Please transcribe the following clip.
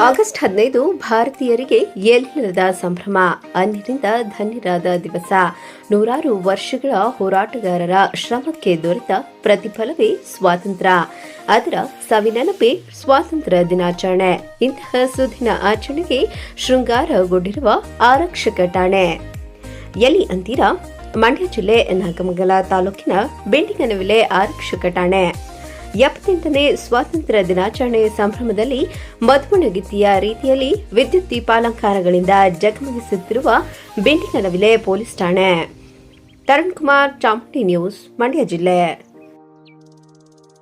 August ಹದಿನೈದು ಭಾರತೀಯರಿಗೆ ಎಲ್ಲಿಲ್ಲದ ಸಂಭ್ರಮ? ಅಂದಿನಿಂದ ಧನ್ಯರಾದ ದಿವಸ. ನೂರಾರು ವರ್ಷಗಳ ಹೋರಾಟಗಾರರ ಶ್ರಮಕ್ಕೆ ದೊರೆತ ಪ್ರತಿಫಲವೇ ಸ್ವಾತಂತ್ರ್ಯ. ಅದರ ಸವಿನೆನಪೇ ಸ್ವಾತಂತ್ರ್ಯ ದಿನಾಚರಣೆ. ಇಂತಹ ಸುದಿನ ಆಚರಣೆಗೆ ಶೃಂಗಾರಗೊಂಡಿರುವ ಆರಕ್ಷಕ ಠಾಣೆ. ಎಲ್ಲಿ ಅಂತೀರಾ? ಮಂಡ್ಯ ಜಿಲ್ಲೆ ನಾಗಮಂಗಲ ತಾಲೂಕಿನ ಬೆಂಡಿಗನವಿಲೆ ಆರಕ್ಷಕ ಠಾಣೆ. ಎಪ್ಪತ್ತೆಂಟನೇ ಸ್ವಾತಂತ್ರ್ಯ ದಿನಾಚರಣೆ ಸಂಭ್ರಮದಲ್ಲಿ ಮಧುಮಣಗಿತ್ತಿಯ ರೀತಿಯಲ್ಲಿ ವಿದ್ಯುತ್ ದೀಪಾಲಂಕಾರಗಳಿಂದ ಜಗಮಗಿಸುತ್ತಿರುವ ಬೆಂಡಿಗನವಿಲೆ ಪೊಲೀಸ್ ಠಾಣೆ. ತರುಣ್ ಕುಮಾರ್, ಚಾಮುಂಡಿ ನ್ಯೂಸ್, ಮಂಡ್ಯ ಜಿಲ್ಲೆ.